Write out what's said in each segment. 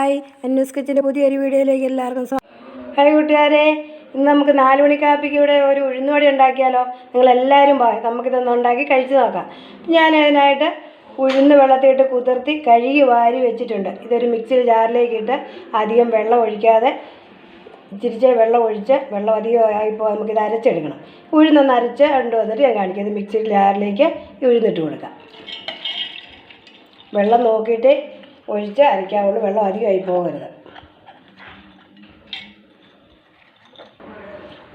Hi അന്യൂസ് കിച്ചന്റെ പുതിയൊരു വീഡിയോയിലേക്ക് എല്ലാവർക്കും സ്വാഗതം ഹായ് കൂട്ടുകാരെ ഇന്ന് നമുക്ക് നാല് മണിക്കാപ്പിക്ക് ഇവിടെ ഒരു ഉഴുന്നുവട ഉണ്ടാക്കിയാലോ? നിങ്ങളെല്ലാവരും പോയി നമുക്കിതൊന്ന് ഉണ്ടാക്കി കഴിച്ചു നോക്കാം. ഞാൻ അതിനായിട്ട് ഉഴുന്ന് വെള്ളത്തിട്ട് കുതിർത്തി കഴുകി വാരി വെച്ചിട്ടുണ്ട്. ഇതൊരു മിക്സിയിൽ ജാറിലേക്ക് ഇട്ട് അധികം വെള്ളം ഒഴിക്കാതെ ഇച്ചിരിച്ച് വെള്ളം ഒഴിച്ച് വെള്ളം അധികം ആയിപ്പോൾ നമുക്കിത് അരച്ചെടുക്കണം. ഉഴുന്നൊന്ന് അരച്ച് കണ്ടു വന്നിട്ട് ഞാൻ കാണിക്കാം. ഇത് മിക്സിയിൽ ജാറിലേക്ക് ഉഴുന്നിട്ട് കൊടുക്കാം. വെള്ളം നോക്കിയിട്ട് ഒഴിച്ച് അരയ്ക്കാവുള്ളൂ വെള്ളം അധികമായി പോകരുത്.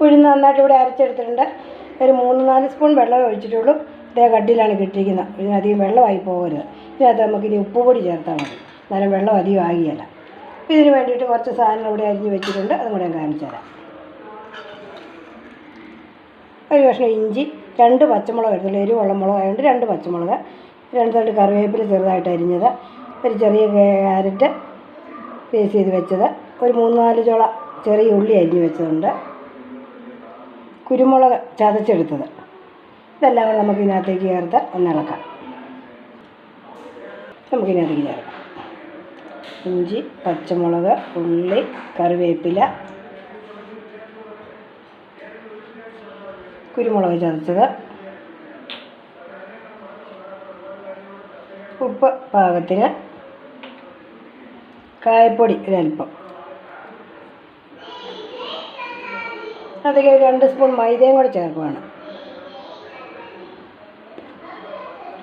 ഉഴുന്ന് നന്നായിട്ട് ഇവിടെ അരച്ചെടുത്തിട്ടുണ്ട്. ഒരു മൂന്ന് നാല് സ്പൂൺ വെള്ളമേ ഒഴിച്ചിട്ടുള്ളൂ. ഇതേ കട്ടിയിലാണ് കിട്ടിയിരിക്കുന്നത്. ഇതിനധികം വെള്ളമായി പോകരുത്. ഇതിനകത്ത് നമുക്കിനി ഉപ്പ് പൊടി ചേർത്താൽ മതി. എന്നാലും വെള്ളം അധികം ആകിയല്ല ഇതിന് വേണ്ടിയിട്ട് കുറച്ച് സാധനങ്ങൾ ഇവിടെ അരിഞ്ഞ് വെച്ചിട്ടുണ്ട്. അതും കൂടെ കാണിച്ചു തരാം. ഒരു കഷ്ണം ഇഞ്ചി രണ്ട് പച്ചമുളക് എടുത്തുള്ളൂ എരിവുള്ള മുളക് ആയതുകൊണ്ട് രണ്ട് പച്ചമുളക് രണ്ട് തണ്ട് കറിവേപ്പില ചെറുതായിട്ട് അരിഞ്ഞത്. ഒരു ചെറിയ ക്യാരറ്റ് പീസ് ചെയ്ത് വെച്ചത്. ഒരു മൂന്ന് നാല് ചോള ചെറിയ ഉള്ളി അരിഞ്ഞ് വെച്ചതുണ്ട്. കുരുമുളക് ചതച്ചെടുത്തത്. ഇതെല്ലാം കൂടെ നമുക്ക് ഇതിനകത്തേക്ക് ചേർത്ത് ഒന്ന് ഇളക്കാം. നമുക്കിതിനകത്തേക്ക് ചേർക്കാം. ഇഞ്ചി പച്ചമുളക് ഉള്ളി കറിവേപ്പില കുരുമുളക് ചതച്ചത്. ഉപ്പ് പാകത്തിന് കായപ്പൊടി ഒരല്പം അതിലേക്ക് രണ്ട് സ്പൂൺ മൈദയും കൂടെ ചേർക്കുകയാണ്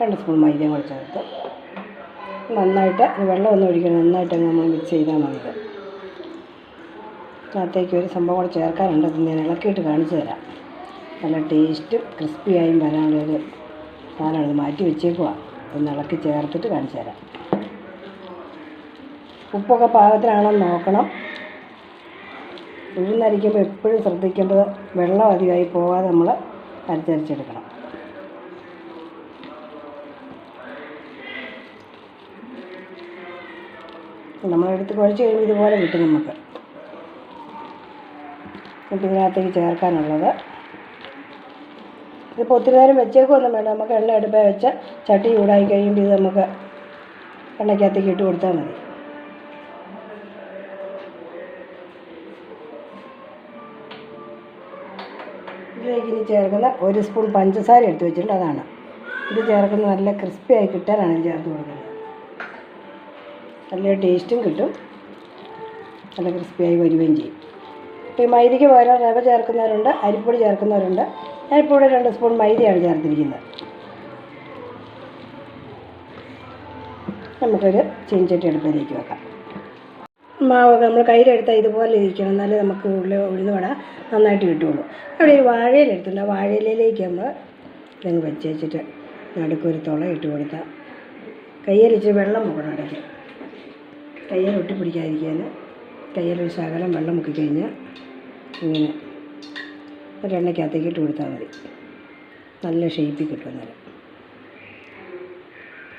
രണ്ട് സ്പൂൺ മൈദയും കൂടെ ചേർത്ത്. നന്നായിട്ട് ഈ വെള്ളമൊന്നും ഒഴിക്കണം. നന്നായിട്ട് നമ്മൾ മിക്സ് ചെയ്താൽ മതി അകത്തേക്ക് ഒരു സംഭവം കൂടെ ചേർക്കാറുണ്ട് അത് ഞാൻ ഇളക്കിയിട്ട് കാണിച്ചു തരാം. നല്ല ടേസ്റ്റും ക്രിസ്പിയായും വരാനുള്ളൊരു സാധനമാണ്. മാറ്റി വെച്ചേക്കുക ഒന്ന് ഇളക്കി ചേർത്തിട്ട് കാണിച്ചു തരാം. ഉപ്പൊക്കെ പാകത്തിനാണെന്ന് നോക്കണം. ഉഴുന്നരിക്കുമ്പോൾ എപ്പോഴും ശ്രദ്ധിക്കേണ്ടത് വെള്ളം അധികമായി പോകാതെ നമ്മൾ അരച്ചരച്ചെടുക്കണം. നമ്മളെടുത്ത് കുഴച്ച് കഴിയുമ്പോൾ ഇതുപോലെ കിട്ടും നമുക്ക്. എന്നിട്ട് ഇതിനകത്തേക്ക് ചേർക്കാനുള്ളത് ഇതിപ്പോൾ ഒത്തിരി നേരം വെച്ചേക്കൊന്നും വേണ്ട നമുക്ക് എണ്ണ അടുപ്പേ വെച്ച് ചട്ടി ചൂടായി കഴിയുമ്പോൾ ഇത് നമുക്ക് എണ്ണയ്ക്കകത്തേക്ക് ഇട്ട് കൊടുത്താൽ മതി. ഇതിലേക്ക് ഇനി ചേർക്കുന്ന ഒരു സ്പൂൺ പഞ്ചസാര എടുത്ത് വെച്ചിട്ടുണ്ട്. അതാണ്. ഇത് ചേർക്കുന്നത് നല്ല ക്രിസ്പി ആയി കിട്ടാനാണ് ചേർത്ത് കൊടുക്കുന്നത്. നല്ല ടേസ്റ്റും കിട്ടും. നല്ല ക്രിസ്പിയായി വരികയും ചെയ്യും. ഇപ്പോൾ ഈ മൈദയ്ക്ക് പകരം റവ ചേർക്കുന്നവരുണ്ട് അരിപ്പൊടി ചേർക്കുന്നവരുണ്ട്. ഞാനിപ്പോൾ ഇവിടെ രണ്ട് സ്പൂൺ മൈദയാണ് ചേർത്തിരിക്കുന്നത്. നമുക്കൊരു ചീഞ്ചട്ടി അടുപ്പിലേക്ക് വെക്കാം. മാവൊക്കെ നമ്മൾ കയ്യിലെടുത്താൽ ഇതുപോലെ ഇരിക്കണം എന്നാലേ നമുക്ക് ഉള്ളിൽ ഉഴുന്ന് വട നന്നായിട്ട് കിട്ടുള്ളൂ അവിടെ ഒരു വാഴയിലെടുത്തിട്ടുണ്ട്. ആ വാഴയിലേക്ക് നമ്മൾ ഇതങ്ങ് വെച്ച് വെച്ചിട്ട് നടുക്കൊരു തുള ഇട്ട് കൊടുത്താൽ കയ്യിൽ വെള്ളം മുക്കണം ഇടയ്ക്ക്. കയ്യിൽ ഒട്ടിപ്പിടിക്കാതിരിക്കാൻ കയ്യിലൊരു ശകലം വെള്ളം മുക്കിക്കഴിഞ്ഞാൽ ഇങ്ങനെ ഒരു എണ്ണയ്ക്കകത്തേക്ക് ഇട്ട് കൊടുത്താൽ മതി. നല്ല ഷേപ്പിൽ കിട്ടും അന്നേരം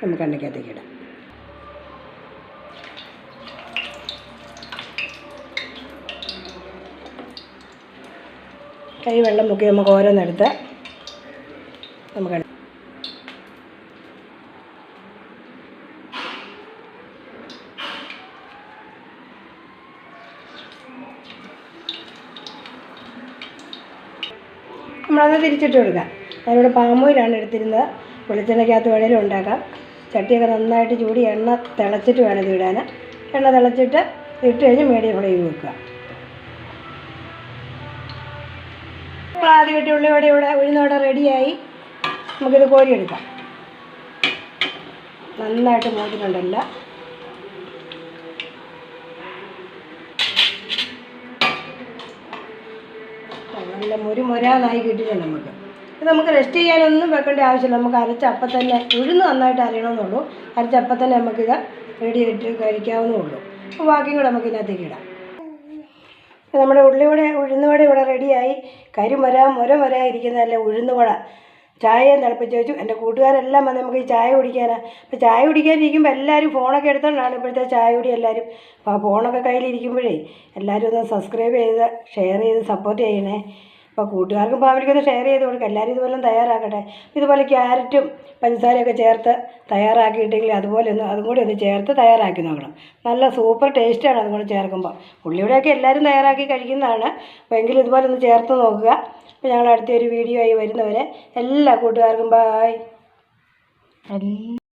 നമുക്ക് എണ്ണയ്ക്കകത്തേക്ക് ഇടാം. കൈ വെള്ളം മുക്കി നമുക്ക് ഓരോന്നെടുത്ത് നമുക്ക് എണ്ണ- നമ്മളത് തിരിച്ചിട്ട് കൊടുക്കാം. ഞാനിവിടെ പാമോയിലാണ് എടുത്തിരുന്നത് വെളിച്ചെണ്ണയ്ക്കകത്ത് വേണേലും ഉണ്ടാക്കാം. ചട്ടിയൊക്കെ നന്നായിട്ട് ചൂടി എണ്ണ തിളച്ചിട്ട് വേണം ഇത് ഇടാൻ എണ്ണ തിളച്ചിട്ട് ഇട്ട് കഴിഞ്ഞ് മീഡിയം ഫ്ലെയിം വെക്കുക. നമ്മൾ ആദ്യം ഇട്ട് ഉള്ളിയോടെ ഇവിടെ ഉഴുന്നോടെ റെഡിയായി നമുക്കിത് കോരിയെടുക്കാം. നന്നായിട്ട് മൂത്തിട്ടുണ്ടല്ല. നല്ല മുരുമൊരാന്നായി കിട്ടിയിട്ടുണ്ട് നമുക്ക്. ഇത് നമുക്ക് റെസ്റ്റ് ചെയ്യാനൊന്നും വെക്കേണ്ട ആവശ്യമില്ല. നമുക്ക് അരച്ച അപ്പം തന്നെ ഉഴുന്ന് നന്നായിട്ട് അരയണമെന്നുള്ളൂ. അരച്ച അപ്പം തന്നെ നമുക്കിത് റെഡി ആയിട്ട് കഴിക്കാവുന്നേ ഉള്ളൂ അപ്പോൾ ബാക്കിയും കൂടെ നമുക്ക് ഇതിനകത്തേക്ക് ഇടാം. നമ്മുടെ ഉള്ളിവട ഉഴുന്നുവട ഇവിടെ റെഡിയായി കരിമര മുര മുര ഇരിക്കുന്നതല്ല ഉഴുന്നുവട ചായ തിളപ്പിച്ച് വെച്ചു. എന്റെ കൂട്ടുകാരെല്ലാം വന്ന് നമുക്ക് ഈ ചായ കുടിക്കാനാണ് അപ്പോൾ ചായ കുടിക്കാനിരിക്കുമ്പോൾ എല്ലാവരും ഫോണൊക്കെ എടുത്തോണ്ടാണ് ഇപ്പോഴത്തെ ചായ കുടി എല്ലാവരും. അപ്പോൾ ആ ഫോണൊക്കെ കയ്യിലിരിക്കുമ്പോഴേ എല്ലാവരും ഒന്ന് സബ്സ്ക്രൈബ് ചെയ്ത് ഷെയർ ചെയ്ത് സപ്പോർട്ട് ചെയ്യണേ. അപ്പോൾ കൂട്ടുകാർക്കും ഫാമിലിക്കൊന്ന് ഷെയർ ചെയ്ത് കൊടുക്കുക എല്ലാവരും ഇതുപോലെ തയ്യാറാക്കട്ടെ. ഇതുപോലെ ക്യാരറ്റും പഞ്ചസാരയൊക്കെ ചേർത്ത് തയ്യാറാക്കിയിട്ടെങ്കിൽ അതുപോലെ ഒന്ന് അതും കൂടി ഒന്ന് ചേർത്ത് തയ്യാറാക്കി നോക്കണം. നല്ല സൂപ്പർ ടേസ്റ്റാണ് അതും കൂടി ചേർക്കുമ്പോൾ ഉള്ളിവിടെയൊക്കെ എല്ലാവരും തയ്യാറാക്കി കഴിക്കുന്നതാണ്. അപ്പോൾ എങ്കിലും ഇതുപോലെ ഒന്ന് ചേർത്ത് നോക്കുക. അപ്പോൾ ഞങ്ങൾ അടുത്തൊരു വീഡിയോ ആയി വരുന്നവരെ എല്ലാ കൂട്ടുകാർക്കും ബായ്